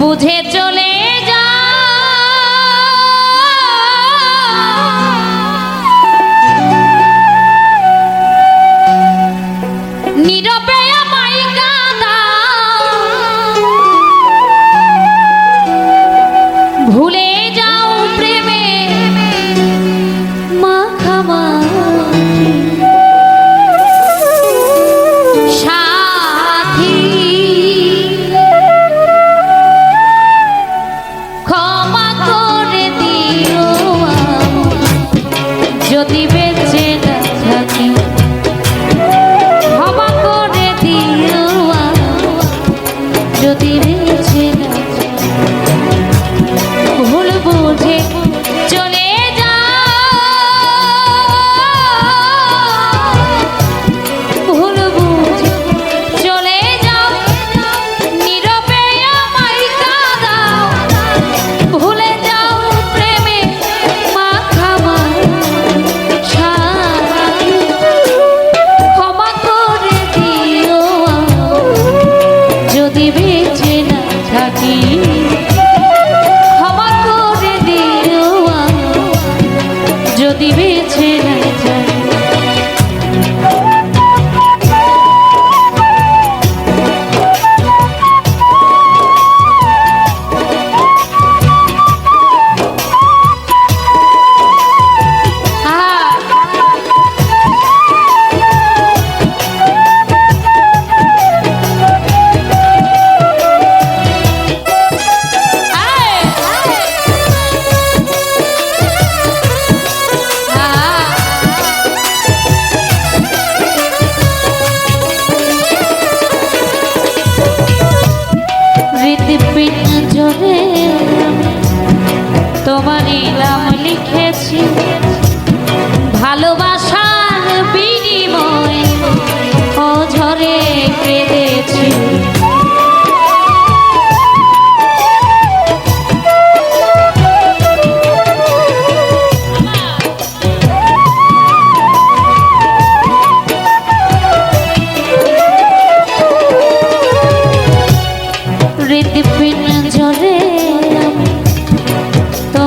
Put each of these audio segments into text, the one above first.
বুঝে চলে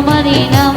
மதினம்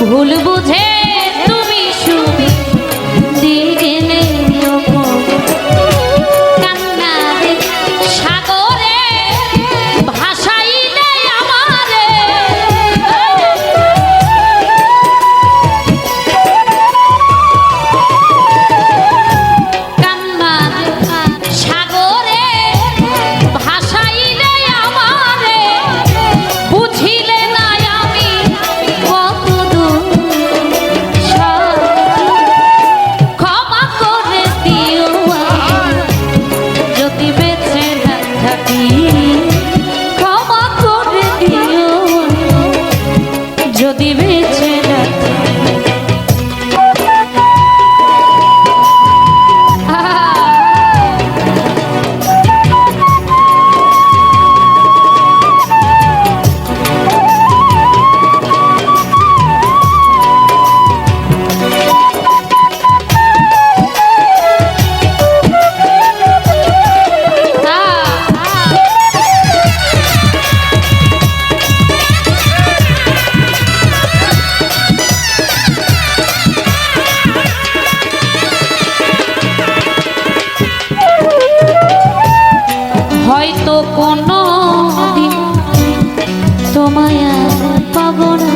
ভুল বুঝে তুমি শুনি দিগেনে সাগরে ভাসাইলে আমারে। কান্না সাগরে তোমায় আর পাবো না হৃদয়ে